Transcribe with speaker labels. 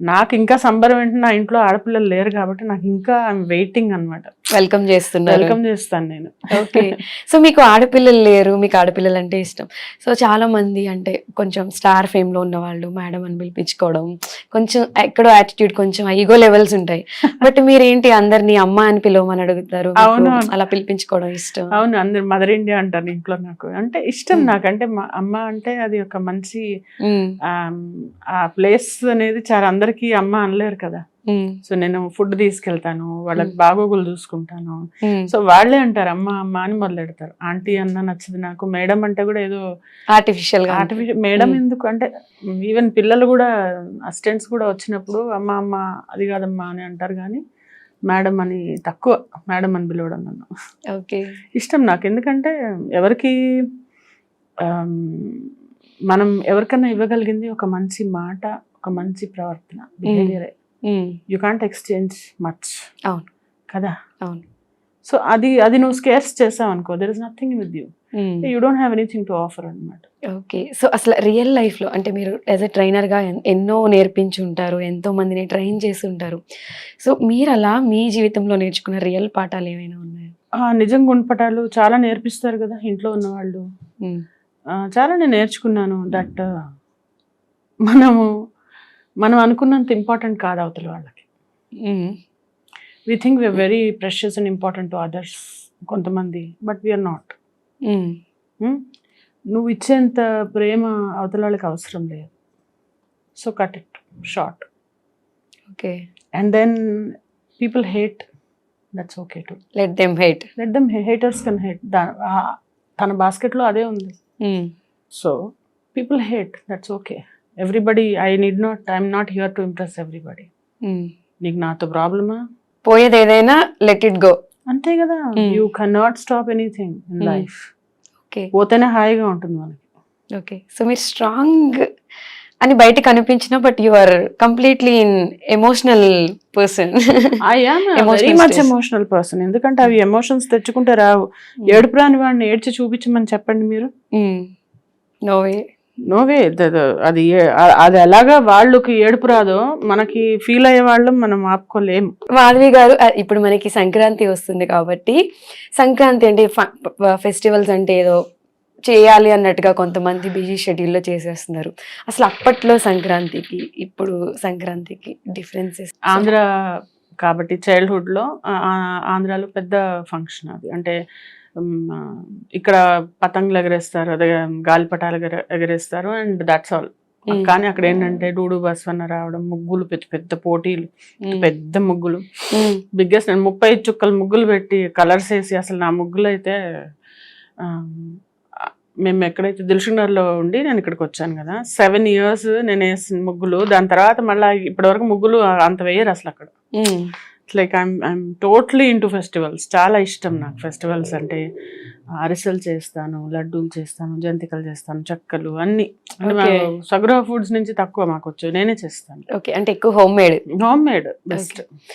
Speaker 1: నాకు ఇంకా సంబరం ఏంటంటే నా ఇంట్లో ఆడపిల్లలు లేరు కాబట్టి నాకు ఇంకా ఐఎమ్ వెయిటింగ్ అన్నమాట.
Speaker 2: వెల్కమ్ చేస్తున్నారు.
Speaker 1: వెల్కమ్ చేస్తాను నేను.
Speaker 2: ఓకే సో మీకు ఆడపిల్లలు లేరు మీకు ఆడపిల్లలు అంటే ఇష్టం. సో చాలా మంది అంటే కొంచెం స్టార్ ఫేమ్లో ఉన్న వాళ్ళు మేడం అని పిలిపించుకోవడం కొంచెం ఎక్కడో యాటిట్యూడ్ కొంచెం ఈగో లెవెల్స్ ఉంటాయి. బట్ మీరేంటి అందరినీ అమ్మ అని పిలవమని అడుగుతారు?
Speaker 1: అవును.
Speaker 2: అలా పిలిపించుకోవడం ఇష్టం?
Speaker 1: అవును అందరు మదర్ ఇండియా అంటారు ఇంట్లో నాకు. అంటే ఇష్టం
Speaker 2: Hmm.
Speaker 1: నాకు. అంటే మా అమ్మ అంటే అది ఒక మంచి ఆమ్, ఆ ప్లేస్ అనేది చాలా అందరికీ అమ్మ అనలేరు కదా. సో నేను ఫుడ్ తీసుకెళ్తాను వాళ్ళకి. బాగోగులు చూసుకుంటాను. సో వాళ్ళే అంటారు అమ్మ అమ్మ అని మొదలెడతారు. ఆంటీ అన్న నచ్చదు నాకు. మేడం అంటే కూడా ఏదో
Speaker 2: ఆర్టిఫిషియల్.
Speaker 1: Artificial madam. ఎందుకు అంటే ఈవెన్ పిల్లలు కూడా అసిస్టెంట్స్ కూడా వచ్చినప్పుడు అమ్మ అమ్మ అది కాదమ్మా అని అంటారు కానీ మేడం అని తక్కువ మేడం అని పిలవడం నన్ను.
Speaker 2: ఓకే.
Speaker 1: ఇష్టం నాకు. ఎందుకంటే ఎవరికి మనం ఎవరికైనా ఇవ్వగలిగింది ఒక మంచి మాట ఒక మంచి ప్రవర్తన behaviour you can't exchange much
Speaker 2: అవును.
Speaker 1: కదా?
Speaker 2: అవును.
Speaker 1: సో అది అది నువ్వు స్కేర్స్ చేసావు అనుకో there is nothing with you. You don't have anything to offer అనమాట
Speaker 2: ఓకే సో అసలు రియల్ లైఫ్లో అంటే మీరు యాజ్ ఎ ట్రైనర్గా ఎన్- ఎన్నో నేర్పించి ఉంటారు ఎంతో మందిని ట్రైన్ చేసి ఉంటారు. సో మీరు అలా మీ జీవితంలో నేర్చుకున్న రియల్ పాఠాలు ఏమైనా ఉన్నాయా?
Speaker 1: నిజం గుణపటాలు చాలా నేర్పిస్తారు కదా ఇంట్లో ఉన్న వాళ్ళు
Speaker 2: ఉమ్,
Speaker 1: ఆ, చాలా నేను నేర్చుకున్నాను దట్ మనము మనం అనుకున్నంత ఇంపార్టెంట్ కాదు అవతల వాళ్ళకి. We think we are very precious and important to others కొంతమంది బట్ వీఆర్ నాట్ నువ్వు ఇచ్చేంత ప్రేమ అవతల వాళ్ళకి అవసరం లేదు. So cut it short
Speaker 2: okay.
Speaker 1: And then people hate that's okay to
Speaker 2: let them hate
Speaker 1: let them haters can hate తన బాస్కెట్లో అదే ఉంది. So people hate that's okay everybody I need not I'm not here to impress everybody నీకు నాతో ప్రాబ్లమా?
Speaker 2: పోయేది ఏదైనా let it go
Speaker 1: అంతే కదా?
Speaker 2: Hmm.
Speaker 1: You can not stop anything in
Speaker 2: Hmm.
Speaker 1: Life
Speaker 2: okay
Speaker 1: పోతేనే హాయిగా ఉంటుంది మనకి.
Speaker 2: ఓకే సో మీరు స్ట్రాంగ్ అని బయటకు అనిపించిన but you are completely in emotional person
Speaker 1: very much. Emotional person ఎందుకంటే అవి ఎమోషన్స్ తెచ్చుకుంటే రావు. ఏడుపు రాని వాడిని ఏడ్చి చూపించమని చెప్పండి మీరు.
Speaker 2: నో వే
Speaker 1: నోవే అది అది ఎలాగా వాళ్ళకి ఏడుపు రాదో మనకి ఫీల్ అయ్యే వాళ్ళం మనం ఆపుకోలేము
Speaker 2: మాధవి గారు ఇప్పుడు మనకి సంక్రాంతి వస్తుంది కాబట్టి సంక్రాంతి అంటే ఫెస్టివల్స్ అంటే ఏదో చేయాలి అన్నట్టుగా కొంతమంది బిజీ షెడ్యూల్లో చేసేస్తున్నారు. అసలు అప్పట్లో సంక్రాంతికి ఇప్పుడు సంక్రాంతికి డిఫరెన్సెస్
Speaker 1: ఆంధ్ర కాబట్టి చైల్డ్హుడ్లో ఆ- ఆ- ఆంధ్రాలో పెద్ద ఫంక్షన్ అది. అంటే ఇక్కడ పతంగులు ఎగరేస్తారు అదే గాలిపటాలు ఎగర- ఎగరేస్తారు అండ్ దట్స్ ఆల్ కానీ అక్కడ ఏంటంటే డూడు బస్వన్న రావడం ముగ్గులు పెద్ద పెద్ద పోటీలు పెద్ద ముగ్గులు. బిగ్గెస్ట్ నేను ముప్పై చుక్కల ముగ్గులు పెట్టి కలర్స్ వేసి అసలు నా ముగ్గులు అయితే మేము ఎక్కడైతే దిల్షునర్లో ఉండి నేను ఇక్కడికి వచ్చాను కదా సెవెన్ ఇయర్స్ నేను వేసిన ముగ్గులు. దాని తర్వాత మళ్ళీ ఇప్పటివరకు ముగ్గులు అంత వేయరు అసలు అక్కడ. Like I'm I'm totally into festivals చాలా ఇష్టం నాకు ఫెస్టివల్స్ అంటే అరిసెలు చేస్తాను లడ్డూలు చేస్తాను జంతికలు చేస్తాను చెక్కలు అన్ని. సగృహ ఫుడ్స్ నుంచి తక్కువ మాకు వచ్చు నేనే చేస్తాను.
Speaker 2: ఓకే అంటే ఎక్కువ home made
Speaker 1: home made best